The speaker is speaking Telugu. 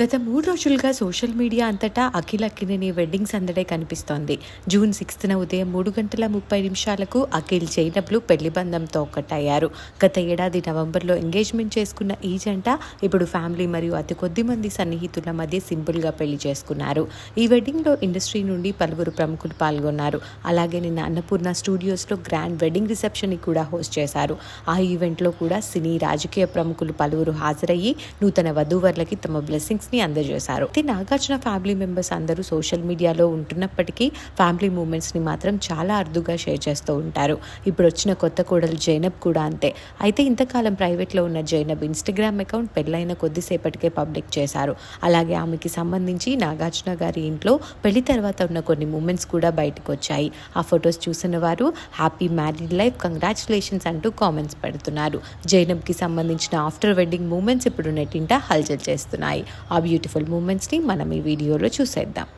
గత మూడు రోజులుగా సోషల్ మీడియా అంతటా అఖిల్ అక్కినేని వెడ్డింగ్ సందడే కనిపిస్తోంది. జూన్ సిక్స్త్న ఉదయం మూడు గంటల ముప్పై నిమిషాలకు అఖిల్ జైనబ్లు పెళ్ళి బంధంతో ఒక్కటయ్యారు. గత ఏడాది నవంబర్లో ఎంగేజ్మెంట్ చేసుకున్న ఈ జంట ఇప్పుడు ఫ్యామిలీ మరియు అతి కొద్ది మంది సన్నిహితుల మధ్య సింపుల్గా పెళ్ళి చేసుకున్నారు. ఈ వెడ్డింగ్లో ఇండస్ట్రీ నుండి పలువురు ప్రముఖులు పాల్గొన్నారు. అలాగే నిన్న అన్నపూర్ణ స్టూడియోస్లో గ్రాండ్ వెడ్డింగ్ రిసెప్షన్ని కూడా హోస్ట్ చేశారు. ఆ ఈవెంట్లో కూడా సినీ రాజకీయ ప్రముఖులు పలువురు హాజరయ్యి నూతన వధూవర్లకి తమ బ్లెస్సింగ్స్ ని అందజేశారు. అయితే నాగార్జున ఫ్యామిలీ మెంబర్స్ అందరూ సోషల్ మీడియాలో ఉంటున్నప్పటికీ ఫ్యామిలీ మూమెంట్స్ని మాత్రం చాలా అరుదుగా షేర్ చేస్తూ ఉంటారు. ఇప్పుడు వచ్చిన కొత్త కోడలు జైనబ్ కూడా అంతే. అయితే ఇంతకాలం ప్రైవేట్లో ఉన్న జైనబ్ ఇన్స్టాగ్రామ్ అకౌంట్ పెళ్ళైన కొద్దిసేపటికే పబ్లిక్ చేశారు. అలాగే ఆమెకి సంబంధించి నాగార్జున గారి ఇంట్లో పెళ్ళి తర్వాత ఉన్న కొన్ని మూమెంట్స్ కూడా బయటకు వచ్చాయి. ఆ ఫొటోస్ చూసిన వారు హ్యాపీ మ్యారీడ్ లైఫ్ కంగ్రాచులేషన్స్ అంటూ కామెంట్స్ పెడుతున్నారు. జైనబ్కి సంబంధించిన ఆఫ్టర్ వెడ్డింగ్ మూమెంట్స్ ఇప్పుడు నెట్టింట హల్చల్ చేస్తున్నాయి. ఆ బ్యూటిఫుల్ మూమెంట్స్ని మనం ఈ వీడియోలో చూసేద్దాం.